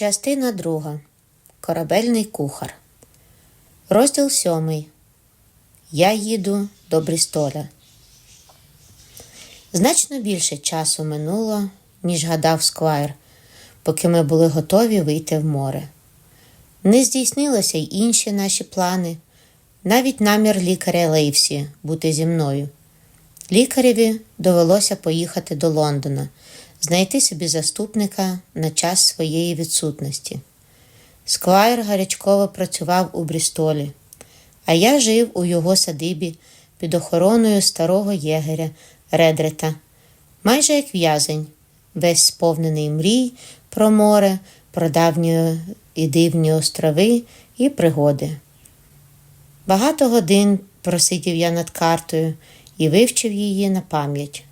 Частина друга. Корабельний кухар. Розділ сьомий. Я їду до Брістоля. Значно більше часу минуло, ніж гадав Сквайр, поки ми були готові вийти в море. Не здійснилися й інші наші плани, навіть намір лікаря Лейвсі бути зі мною. Лікареві довелося поїхати до Лондона, знайти собі заступника на час своєї відсутності. Сквайр гарячково працював у Брістолі, а я жив у його садибі під охороною старого єгеря Редрета, майже як в'язень, весь сповнений мрій про море, про давні і дивні острови і пригоди. Багато годин просидів я над картою і вивчив її на пам'ять.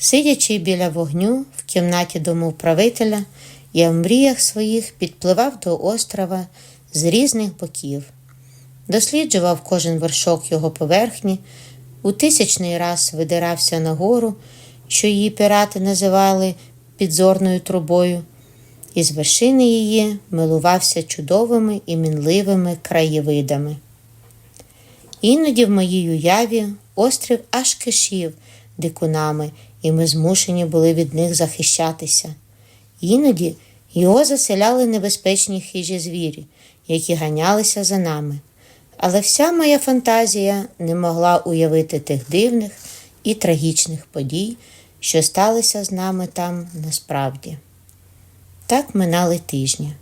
Сидячи біля вогню в кімнаті домоуправителя, я в мріях своїх підпливав до острова з різних боків, досліджував кожен вершок його поверхні, у тисячний раз видирався на гору, що її пірати називали підзорною трубою, і з вершини її милувався чудовими і мінливими краєвидами. Іноді в моїй уяві острів аж кишів дикунами, і ми змушені були від них захищатися. Іноді його заселяли небезпечні хижі звірі, які ганялися за нами. Але вся моя фантазія не могла уявити тих дивних і трагічних подій, що сталися з нами там насправді. Так минали тижні,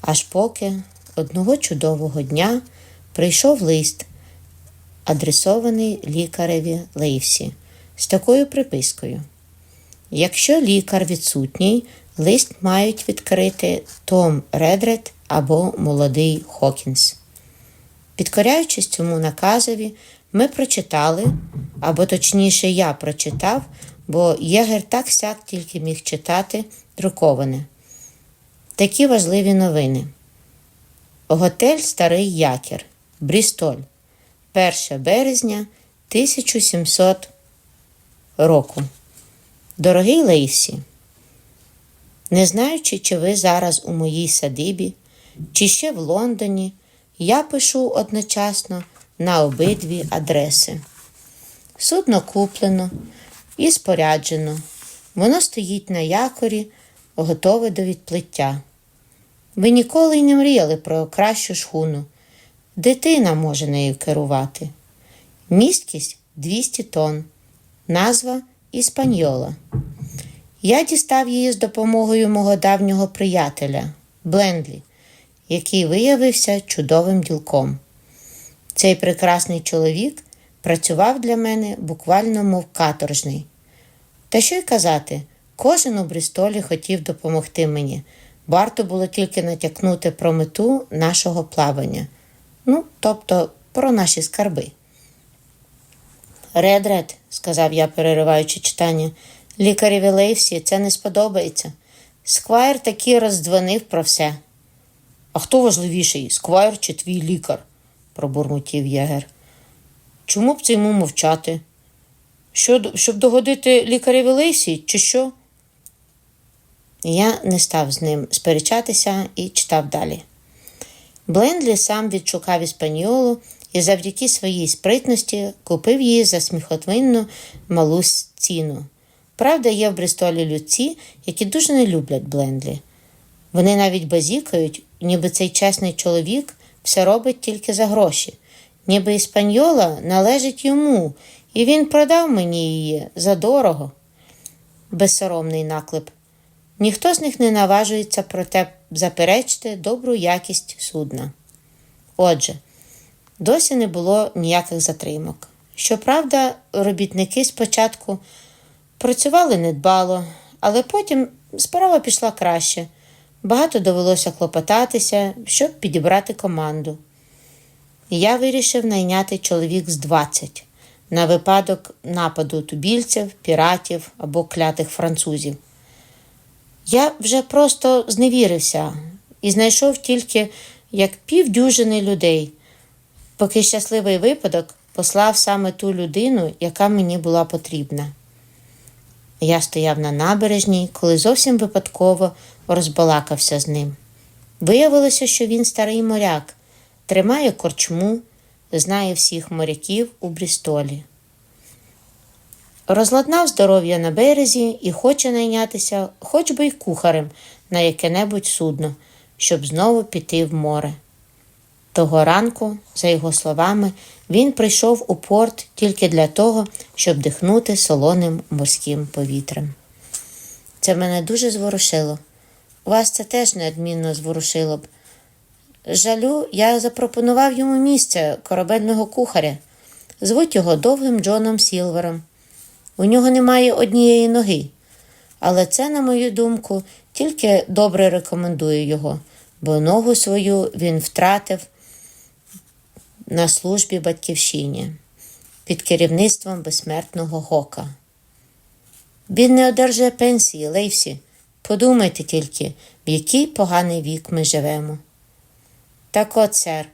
аж поки одного чудового дня прийшов лист, адресований лікареві Лейвсі, з такою припискою. Якщо лікар відсутній, лист мають відкрити Том Редрет або молодий Хокінс. Підкоряючись цьому наказові, ми прочитали, або точніше, я прочитав, бо Єгер так сяк тільки міг читати друковане. Такі важливі новини. Готель Старий Якір, Брістоль, 1 березня 1700 року. Дорогий Лейсі, не знаючи, чи ви зараз у моїй садибі, чи ще в Лондоні, я пишу одночасно на обидві адреси. Судно куплено і споряджено. Воно стоїть на якорі, готове до відплиття. Ви ніколи й не мріяли про кращу шхуну. Дитина може нею керувати. Місткість 200 тонн. Назва Іспаньола. Я дістав її з допомогою мого давнього приятеля Блендлі, який виявився чудовим ділком. Цей прекрасний чоловік працював для мене буквально мов каторжний. Та що й казати, кожен у Брістолі хотів допомогти мені. Варто було тільки натякнути про мету нашого плавання, ну, тобто про наші скарби. Редред, сказав я, перериваючи читання, лікареві Лейвсі це не сподобається. Сквайр таки роздзвонив про все. А хто важливіший, сквайр чи твій лікар? пробурмотів єгер. Чому б це йому мовчати? Що, щоб догодити лікареві Лейсі, чи що? Я не став з ним сперечатися і читав далі. Блендлі сам відшукав іспаньолу і завдяки своїй спритності купив її за сміхотвинну малу ціну. Правда, є в Бристолі людці, які дуже не люблять Блендлі. Вони навіть базікають, ніби цей чесний чоловік все робить тільки за гроші, ніби іспаньола належить йому, і він продав мені її задорого. Безсоромний наклеп. Ніхто з них не наважується проте заперечити добру якість судна. Отже, досі не було ніяких затримок. Щоправда, робітники спочатку працювали недбало, але потім справа пішла краще. Багато довелося клопотатися, щоб підібрати команду. Я вирішив найняти чоловік з 20 на випадок нападу тубільців, піратів або клятих французів. Я вже просто зневірився і знайшов тільки як півдюжини людей, поки щасливий випадок послав саме ту людину, яка мені була потрібна. Я стояв на набережній, коли зовсім випадково розбалакався з ним. Виявилося, що він старий моряк, тримає корчму, знає всіх моряків у Брістолі. Розладнав здоров'я на березі і хоче найнятися хоч би й кухарем на яке-небудь судно, щоб знову піти в море. Того ранку, за його словами, він прийшов у порт тільки для того, щоб дихнути солоним морським повітрям. Це мене дуже зворушило. Вас це теж неодмінно зворушило б. Жалю, я запропонував йому місце корабельного кухаря. Звуть його довгим Джоном Сілвером. У нього немає однієї ноги. Але це, на мою думку, тільки добре рекомендує його, бо ногу свою він втратив на службі батьківщині під керівництвом безсмертного Гока. Він не одержує пенсії, Лейсі. Подумайте тільки, в який поганий вік ми живемо. Так от, сер,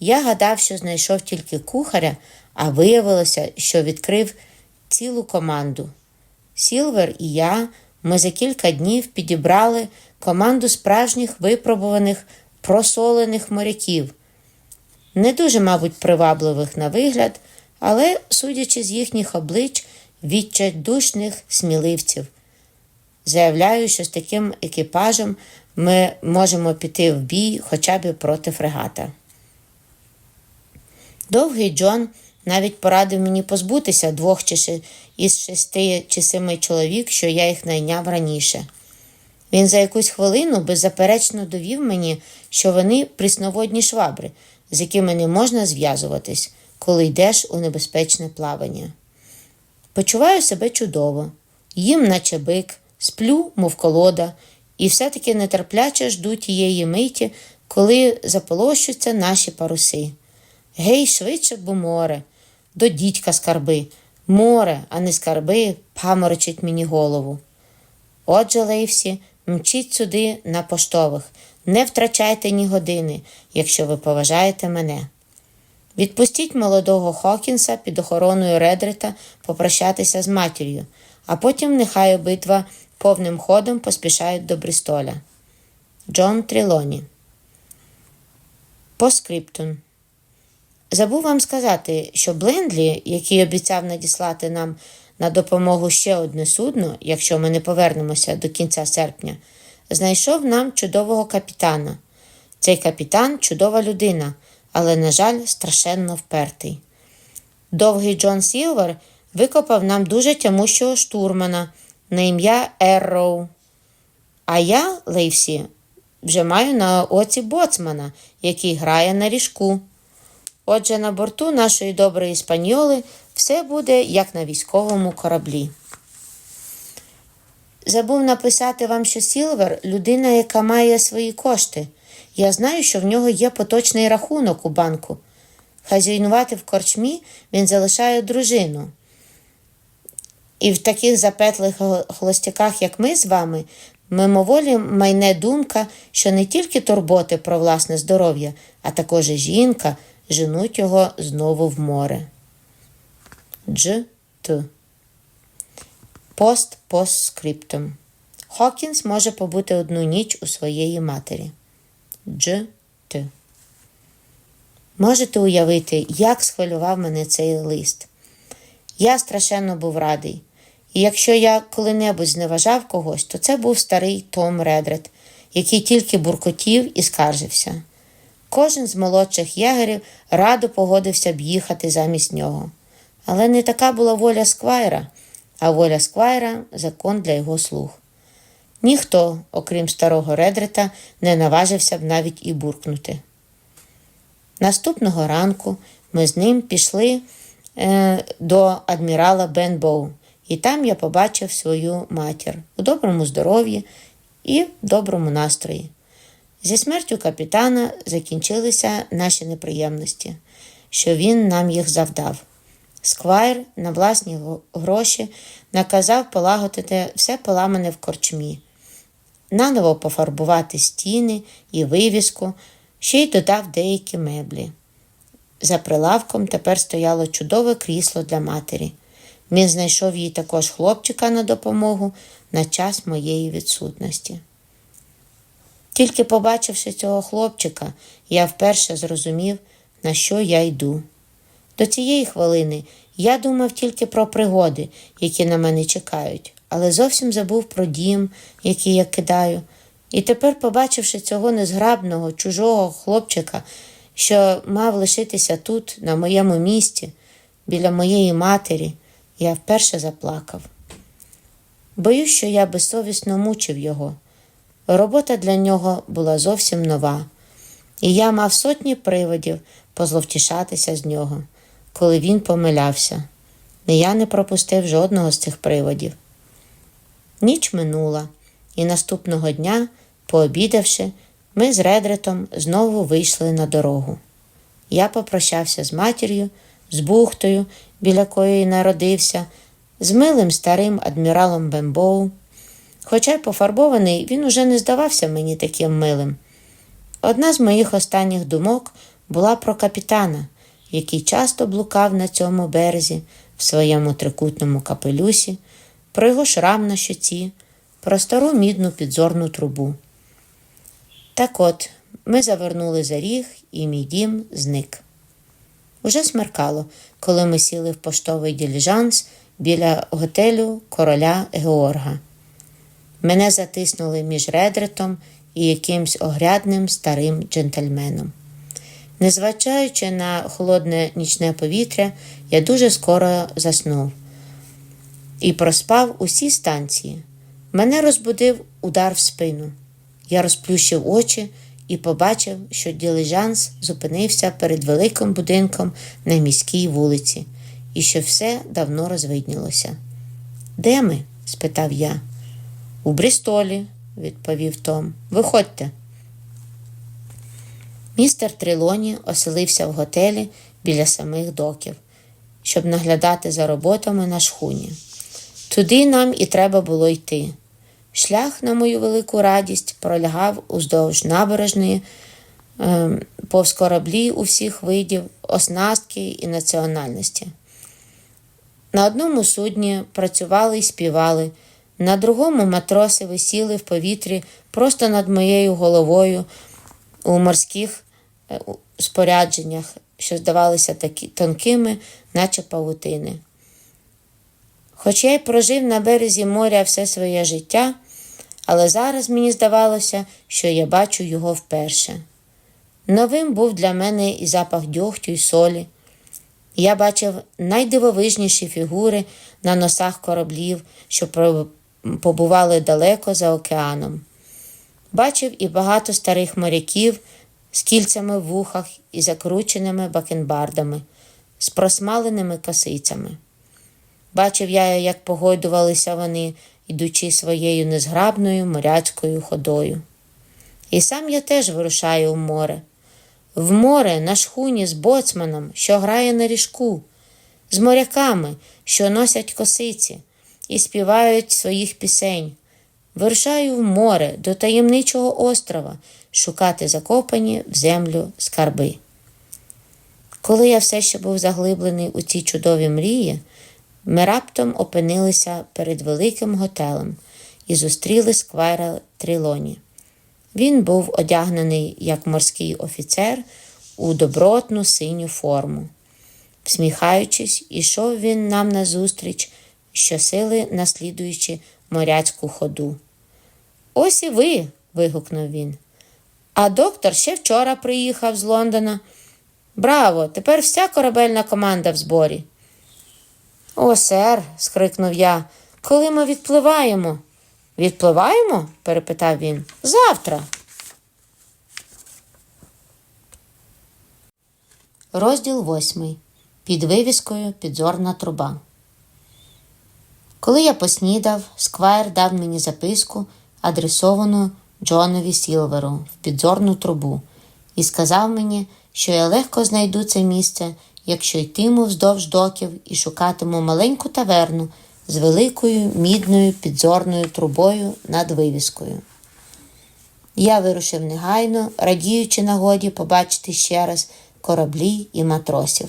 я гадав, що знайшов тільки кухаря, а виявилося, що відкрив цілу команду. Сілвер і я ми за кілька днів підібрали команду справжніх випробуваних просолених моряків, не дуже, мабуть, привабливих на вигляд, але, судячи з їхніх облич, відчайдушних сміливців. Заявляю, що з таким екіпажем ми можемо піти в бій хоча б проти фрегата. Довгий Джон навіть порадив мені позбутися двох чи із шести чи семи чоловік, що я їх найняв раніше. Він за якусь хвилину беззаперечно довів мені, що вони прісноводні швабри, з якими не можна зв'язуватись, коли йдеш у небезпечне плавання. Почуваю себе чудово, їм, наче бик, сплю, мов колода, і все-таки нетерпляче жду тієї миті, коли заполощуться наші паруси. Гей, швидше бо море, до дідька скарби, море, а не скарби, паморочить мені голову. Отже, Лейвсі, мчіть сюди на поштових, не втрачайте ні години, якщо ви поважаєте мене. Відпустіть молодого Хокінса під охороною Редрета попрощатися з матір'ю, а потім нехай обидва повним ходом поспішають до Бристоля. Джон Трілоні. По скриптум. Забув вам сказати, що Блендлі, який обіцяв надіслати нам на допомогу ще одне судно, якщо ми не повернемося до кінця серпня, знайшов нам чудового капітана. Цей капітан чудова людина, але, на жаль, страшенно впертий. Довгий Джон Сілвер викопав нам дуже тямущого штурмана на ім'я Ерроу. А я, Лейвсі, вже маю на оці боцмана, який грає на ріжку. Отже, на борту нашої доброї іспаньоли все буде як на військовому кораблі. Забув написати вам, що Сілвер людина, яка має свої кошти. Я знаю, що в нього є поточний рахунок у банку. Хазяйнувати в корчмі він залишає дружину. І в таких запетлих холостяках, як ми з вами, мимоволі майне думка, що не тільки турботи про власне здоров'я, а також і жінка женуть його знову в море. Дж. Т. Пост постскриптум. Хокінс може побути одну ніч у своєї матері. Дж. Т. Можете уявити, як схвилював мене цей лист. Я страшенно був радий. І якщо я коли-небудь зневажав когось, то це був старий Том Редрет, який тільки буркотів і скаржився. Кожен з молодших ягерів радо погодився б їхати замість нього. Але не така була воля Сквайра, а воля Сквайра закон для його слуг. Ніхто, окрім старого Редрета, не наважився б навіть і буркнути. Наступного ранку ми з ним пішли е, до адмірала Бенбоу, і там я побачив свою матір у доброму здоров'ї і в доброму настрої. Зі смертю капітана закінчилися наші неприємності, що він нам їх завдав. Сквайр на власні гроші наказав полагодити все поламане в корчмі, наново пофарбувати стіни і вивіску, ще й додав деякі меблі. За прилавком тепер стояло чудове крісло для матері. Він знайшов їй також хлопчика на допомогу на час моєї відсутності. Тільки побачивши цього хлопчика, я вперше зрозумів, на що я йду. До цієї хвилини я думав тільки про пригоди, які на мене чекають, але зовсім забув про дім, який я кидаю. І тепер, побачивши цього незграбного, чужого хлопчика, що мав лишитися тут, на моєму місці, біля моєї матері, я вперше заплакав. Боюсь, що я безсовісно мучив його. Робота для нього була зовсім нова, і я мав сотні приводів позловтішатися з нього, коли він помилявся. І я не пропустив жодного з цих приводів. Ніч минула, і наступного дня, пообідавши, ми з Редретом знову вийшли на дорогу. Я попрощався з матір'ю, з бухтою, біля якої народився, з милим старим адміралом Бембоу. Хоча й пофарбований, він уже не здавався мені таким милим. Одна з моїх останніх думок була про капітана, який часто блукав на цьому березі в своєму трикутному капелюсі, про його шрам на щоці, про стару мідну підзорну трубу. Так от, ми завернули за ріг, і мій дім зник. Уже смеркало, коли ми сіли в поштовий діліжанс біля готелю короля Георга. Мене затиснули між редретом і якимсь огрядним старим джентльменом. Незважаючи на холодне нічне повітря, я дуже скоро заснув і проспав усі станції. Мене розбудив удар в спину. Я розплющив очі і побачив, що дилижанс зупинився перед великим будинком на міській вулиці, і що все давно розвиднілося. Де ми? спитав я. У Брістолі, відповів Том. Виходьте. Містер Трилоні оселився в готелі біля самих доків, щоб наглядати за роботами на шхуні. Туди нам і треба було йти. Шлях, на мою велику радість, пролягав уздовж набережної, е, повз кораблі у всіх видів, оснастки і національності. На одному судні працювали і співали, на другому матроси висіли в повітрі просто над моєю головою у морських спорядженнях, що здавалися такі тонкими, наче павутини. Хоч я й прожив на березі моря все своє життя, але зараз мені здавалося, що я бачу його вперше. Новим був для мене і запах дьогтю й солі. Я бачив найдивовижніші фігури на носах кораблів, що побували далеко за океаном. Бачив і багато старих моряків з кільцями в вухах і закрученими бакенбардами, з просмаленими косицями. Бачив я, як погойдувалися вони, ідучи своєю незграбною моряцькою ходою. І сам я теж вирушаю в море. В море на шхуні з боцманом, що грає на ріжку, з моряками, що носять косиці і співають своїх пісень. Вирушаю в море до таємничого острова шукати закопані в землю скарби. Коли я все ще був заглиблений у ці чудові мрії, ми раптом опинилися перед великим готелем і зустріли сквайра Трілоні. Він був одягнений як морський офіцер у добротну синю форму. Всміхаючись, ішов він нам назустріч, щосили наслідуючи моряцьку ходу. Ось і ви. вигукнув він. А доктор ще вчора приїхав з Лондона. Браво! Тепер вся корабельна команда в зборі. О, сер, скрикнув я. Коли ми відпливаємо? Відпливаємо? перепитав він. Завтра. Розділ восьмий. Під вивіскою підзорна труба. Коли я поснідав, сквайр дав мені записку, адресовану Джонові Сілверу в підзорну трубу, і сказав мені, що я легко знайду це місце, якщо йтиму вздовж доків і шукатиму маленьку таверну з великою мідною підзорною трубою над вивіскою. Я вирушив негайно, радіючи нагоді побачити ще раз кораблі і матросів.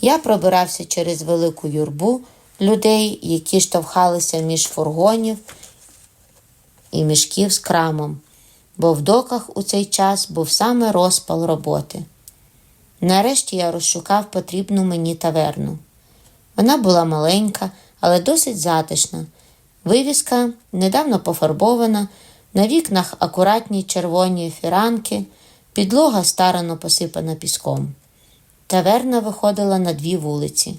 Я пробирався через велику юрбу людей, які штовхалися між фургонів і мішків з крамом, бо в доках у цей час був саме розпал роботи. Нарешті я розшукав потрібну мені таверну. Вона була маленька, але досить затишна. Вивіска недавно пофарбована, на вікнах акуратні червоні фіранки, підлога старано посипана піском. Таверна виходила на дві вулиці.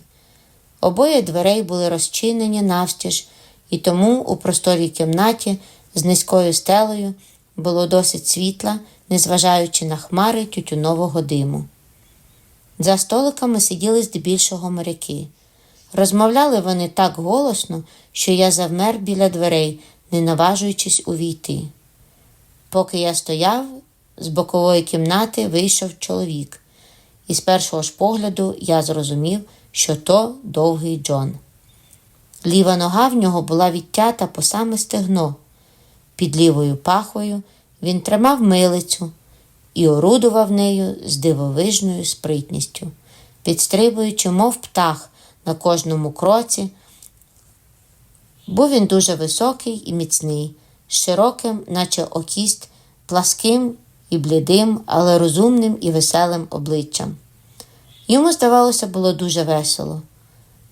Обоє дверей були розчинені навстіж, і тому у просторій кімнаті з низькою стелею було досить світла, незважаючи на хмари тютюнового диму. За столиками сиділи здебільшого моряки. Розмовляли вони так голосно, що я завмер біля дверей, не наважуючись увійти. Поки я стояв, з бокової кімнати вийшов чоловік, і з першого ж погляду я зрозумів, що то довгий Джон. Ліва нога в нього була відтята по саме стегно. Під лівою пахвою він тримав милицю і орудував нею з дивовижною спритністю, підстрибуючи, мов птах на кожному кроці. Був він дуже високий і міцний, широким, наче окість, пласким і блідим, але розумним і веселим обличчям. Йому, здавалося, було дуже весело.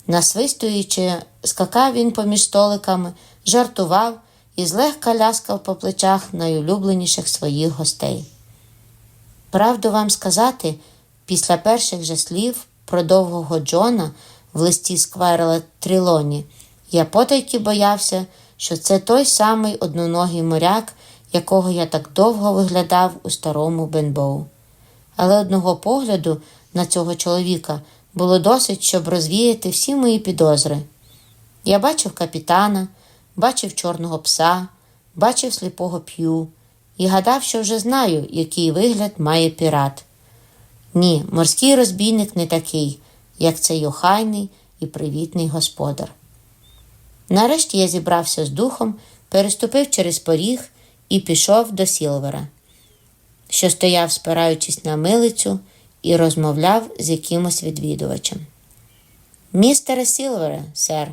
Насвистуючи, скакав він поміж столиками, жартував і злегка ляскав по плечах найулюбленіших своїх гостей. Правду вам сказати, після перших же слів про довгого Джона в листі Сквайрела Трілоні, я потайки боявся, що це той самий одноногий моряк, якого я так довго виглядав у старому Бенбоу. Але одного погляду на цього чоловіка було досить, щоб розвіяти всі мої підозри. Я бачив капітана, бачив чорного пса, бачив сліпого п'ю і гадав, що вже знаю, який вигляд має пірат. Ні, морський розбійник не такий, як цей охайний і привітний господар. Нарешті я зібрався з духом, переступив через поріг і пішов до Сілвера, що стояв, спираючись на милицю, і розмовляв з якимось відвідувачем. Містере Сілвере, сер?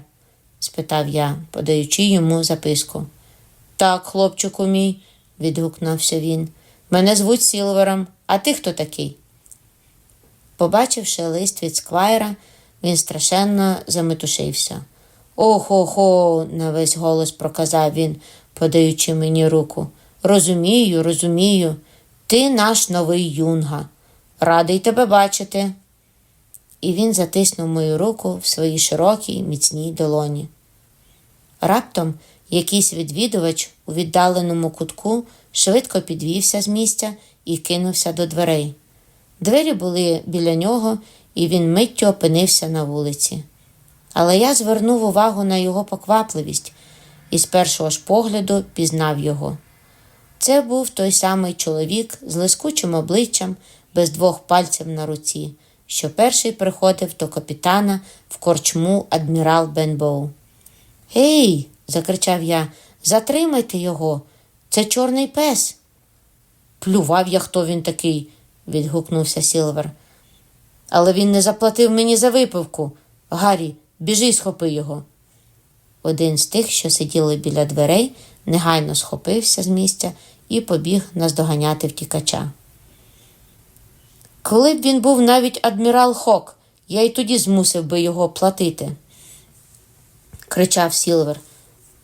Спитав я, подаючи йому записку. Так, хлопчику мій, відгукнувся він. Мене звуть Сілвером, а ти хто такий? Побачивши лист від сквайра, він страшенно заметушився. Охо-хо, на весь голос проказав він, подаючи мені руку. Розумію, розумію, ти наш новий юнга. Радий тебе бачити. І він затиснув мою руку в своїй широкій, міцній долоні. Раптом якийсь відвідувач у віддаленому кутку швидко підвівся з місця і кинувся до дверей. Двері були біля нього, і він миттю опинився на вулиці. Але я звернув увагу на його поквапливість і з першого ж погляду пізнав його. Це був той самий чоловік з лискучим обличчям, без двох пальців на руці, що перший приходив до капітана в корчму адмірал Бенбоу. Гей, закричав я, затримайте його. Це чорний пес. Плював я, хто він такий, відгукнувся Сілвер. Але він не заплатив мені за випивку. Гаррі, біжи схопи його. Один з тих, що сиділи біля дверей, негайно схопився з місця і побіг наздоганяти втікача. Коли б він був навіть адмірал Хок, я й тоді змусив би його платити, кричав Сілвер.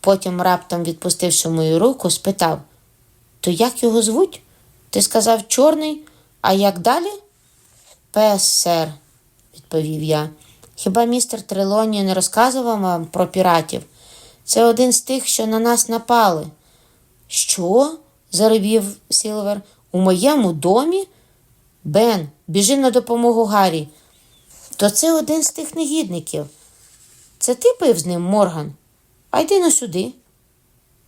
Потім, раптом відпустивши мою руку, спитав То як його звуть? Ти сказав чорний, а як далі? Пес, сер, відповів я. Хіба містер Трелоні не розказував вам про піратів? Це один з тих, що на нас напали. Що? заревів Сілвер. У моєму домі? Бен, біжи на допомогу Гаррі. То це один з тих негідників. Це ти пив з ним, Морган? А йди на сюди.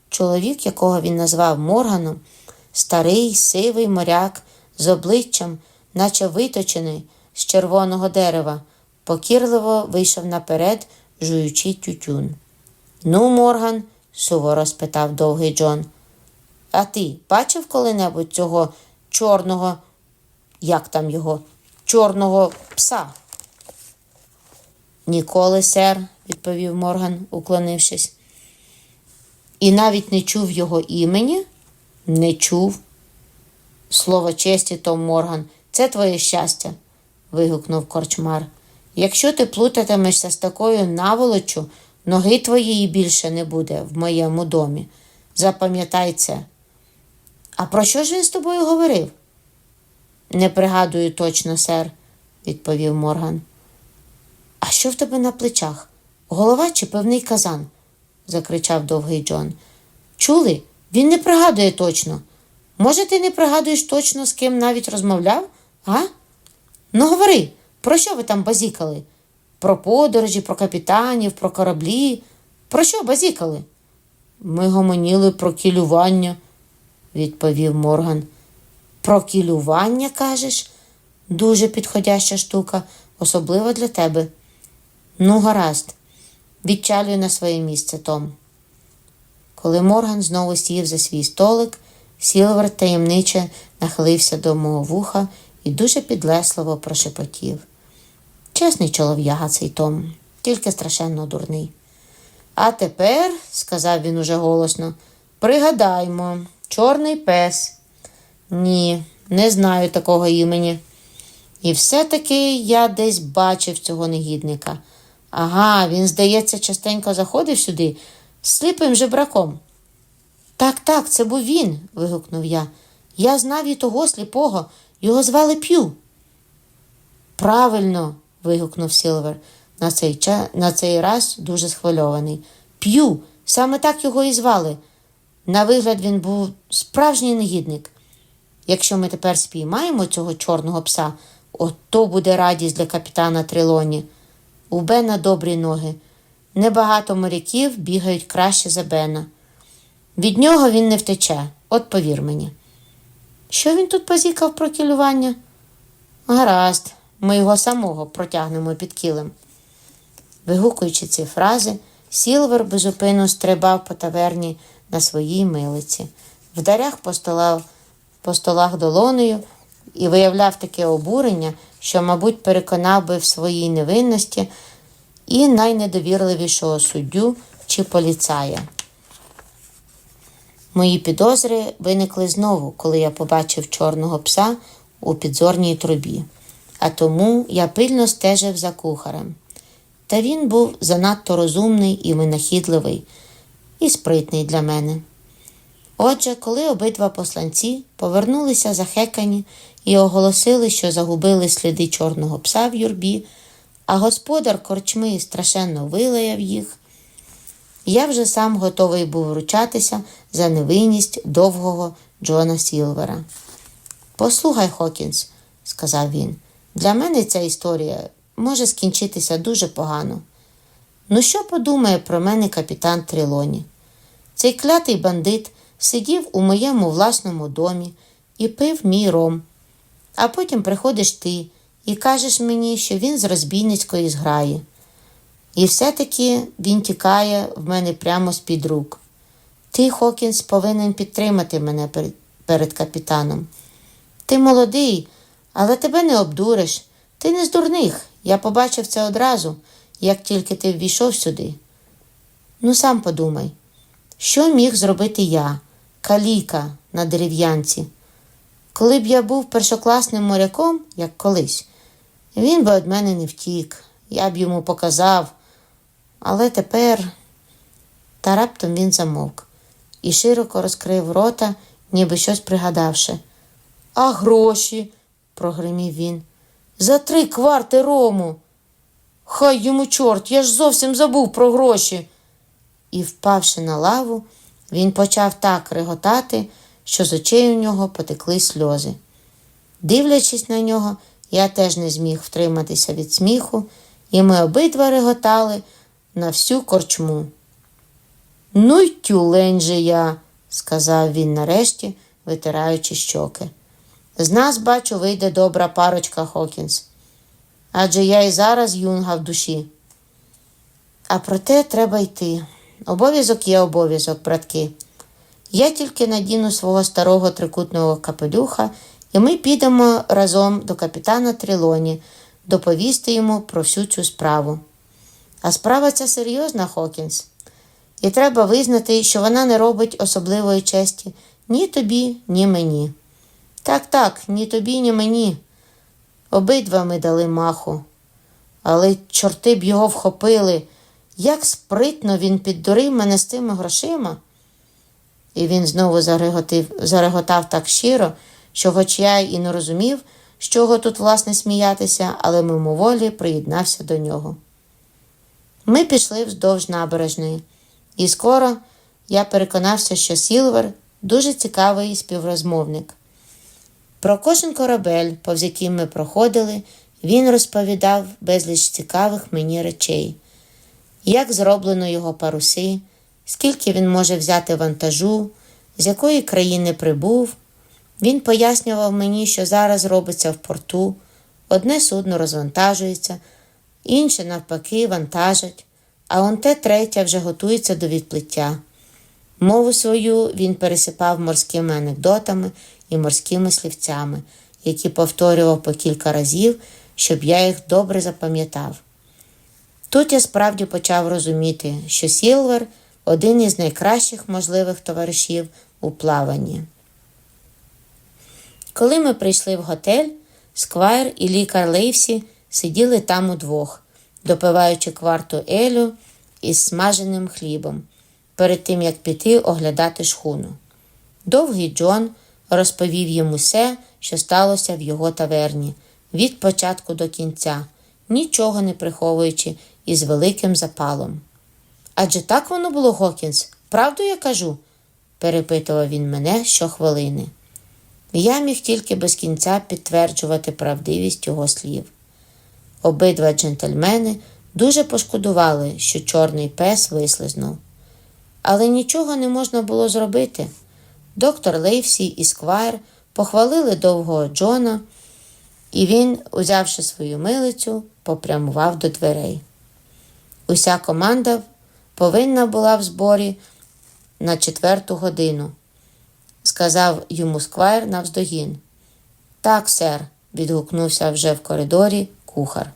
Чоловік, якого він назвав Морганом, старий, сивий моряк з обличчям, наче виточений з червоного дерева, покірливо вийшов наперед, жуючи тютюн. Ну, Морган, суворо спитав довгий Джон. А ти бачив коли-небудь цього чорного, як там його, чорного пса? Ніколи, сер, відповів Морган, уклонившись. І навіть не чув його імені? Не чув. Слово честі, Том Морган, це твоє щастя, вигукнув корчмар. Якщо ти плутатимешся з такою наволоччю, ноги твоєї більше не буде в моєму домі. Запам'ятай це. А про що ж він з тобою говорив? Не пригадую точно, сер, відповів Морган. А що в тебе на плечах? Голова чи певний казан? закричав довгий Джон. Чули? Він не пригадує точно. Може, ти не пригадуєш точно, з ким навіть розмовляв? А? Ну, говори, про що ви там базікали? Про подорожі, про капітанів, про кораблі. Про що базікали? Ми гомоніли про кілювання, відповів Морган. Про кілювання, кажеш? Дуже підходяща штука, особливо для тебе. Ну, гаразд, відчалюй на своє місце, Том. Коли Морган знову сів за свій столик, Сілвер таємниче нахилився до мого вуха і дуже підлесливо прошепотів. Чесний чолов'яга цей Том, тільки страшенно дурний. А тепер, сказав він уже голосно, пригадаймо, чорний пес. Ні, не знаю такого імені. І все-таки я десь бачив цього негідника. Ага, він, здається, частенько заходив сюди з сліпим жебраком. Так, так, це був він. вигукнув я. Я знав і того сліпого, його звали П'ю. Правильно. вигукнув Сілвер, на цей, ча... на цей раз дуже схвильований. П'ю, саме так його і звали. На вигляд він був справжній негідник. Якщо ми тепер спіймаємо цього чорного пса, ото буде радість для капітана Трилоні. У Бена добрі ноги. Небагато моряків бігають краще за Бена. Від нього він не втече, от повір мені. Що він тут позікав про кілювання? Гаразд, ми його самого протягнемо під кілем. Вигукуючи ці фрази, Сілвер безупину стрибав по таверні на своїй милиці, вдаряг по столах, по столах долонею і виявляв таке обурення, що, мабуть, переконав би в своїй невинності і найнедовірливішого суддю чи поліцая. Мої підозри виникли знову, коли я побачив чорного пса у підзорній трубі, а тому я пильно стежив за кухарем. Та він був занадто розумний і винахідливий, і спритний для мене. Отже, коли обидва посланці повернулися захекані і оголосили, що загубили сліди чорного пса в юрбі, а господар корчми страшенно вилаяв їх, я вже сам готовий був вручатися за невинність довгого Джона Сілвера. Послухай, Хокінс, сказав він, для мене ця історія може скінчитися дуже погано. Ну, що подумає про мене капітан Трилоні? Цей клятий бандит сидів у моєму власному домі і пив мій ром. А потім приходиш ти і кажеш мені, що він з розбійницької зграї. І все-таки він тікає в мене прямо з-під рук. Ти, Хокінс, повинен підтримати мене перед, капітаном. Ти молодий, але тебе не обдуриш. Ти не з дурних. Я побачив це одразу, як тільки ти ввійшов сюди. Ну, сам подумай, що міг зробити я, каліка на дерев'янці? Коли б я був першокласним моряком, як колись, він би від мене не втік, я б йому показав. Але тепер та раптом він замовк і широко розкрив рота, ніби щось пригадавши. А гроші, прогримів він. За три кварти рому. Хай йому чорт, я ж зовсім забув про гроші. І, впавши на лаву, він почав так реготати, що з очей у нього потекли сльози. Дивлячись на нього, я теж не зміг втриматися від сміху, і ми обидва реготали на всю корчму. Ну й тюлень же я, сказав він нарешті, витираючи щоки. З нас, бачу, вийде добра парочка Хокінс. Адже я і зараз юнга в душі. А проте треба йти. Обов'язок є обов'язок, братки. Я тільки надіну свого старого трикутного капелюха, і ми підемо разом до капітана Трилоні доповісти йому про всю цю справу. А справа ця серйозна, Хокінс. І треба визнати, що вона не робить особливої честі ні тобі, ні мені. Так, так, ні тобі, ні мені. Обидва ми дали маху. Але чорти б його вхопили. Як спритно він піддурив мене з тими грошима. І він знову зареготив, зареготав так щиро, що, хоч я і не розумів, з чого тут власне сміятися, але мимоволі приєднався до нього. Ми пішли вздовж набережної, і скоро я переконався, що Сілвер дуже цікавий співрозмовник. Про кожен корабель, повз який ми проходили, він розповідав безліч цікавих мені речей, як зроблено його паруси, скільки він може взяти вантажу, з якої країни прибув. Він пояснював мені, що зараз робиться в порту, одне судно розвантажується, інше, навпаки, вантажать, а он те третє вже готується до відплиття. Мову свою він пересипав морськими анекдотами і морськими слівцями, які повторював по кілька разів, щоб я їх добре запам'ятав. Тут я справді почав розуміти, що Сілвер один із найкращих можливих товаришів у плаванні. Коли ми прийшли в готель, Сквайр і лікар Лейвсі сиділи там удвох, допиваючи кварту Елю із смаженим хлібом, перед тим як піти оглядати шхуну. Довгий Джон розповів йому все, що сталося в його таверні, від початку до кінця, нічого не приховуючи і з великим запалом. Адже так воно було, Гокінс, правду я кажу? перепитував він мене щохвилини. Я міг тільки без кінця підтверджувати правдивість його слів. Обидва джентльмени дуже пошкодували, що чорний пес вислизнув. Але нічого не можна було зробити. Доктор Лейвсі і Сквайр похвалили довгого Джона, і він, узявши свою милицю, попрямував до дверей. Уся команда повинна була в зборі на четверту годину, сказав йому сквайр навздогін. Так, сер, відгукнувся вже в коридорі кухар.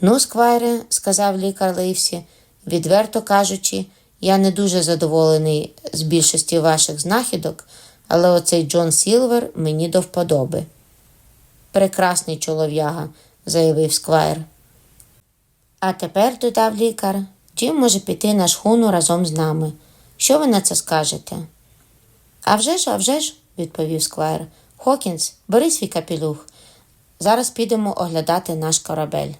Ну, сквайре, сказав лікар Ливсі, відверто кажучи, я не дуже задоволений з більшості ваших знахідок, але оцей Джон Сілвер мені до вподоби. Прекрасний чолов'яга, заявив сквайр. А тепер, додав лікар, Джим може піти на шхуну разом з нами. Що ви на це скажете? «А вже ж, а вже ж», – відповів сквайр. Хокінс, бери свій капілюх. Зараз підемо оглядати наш корабель.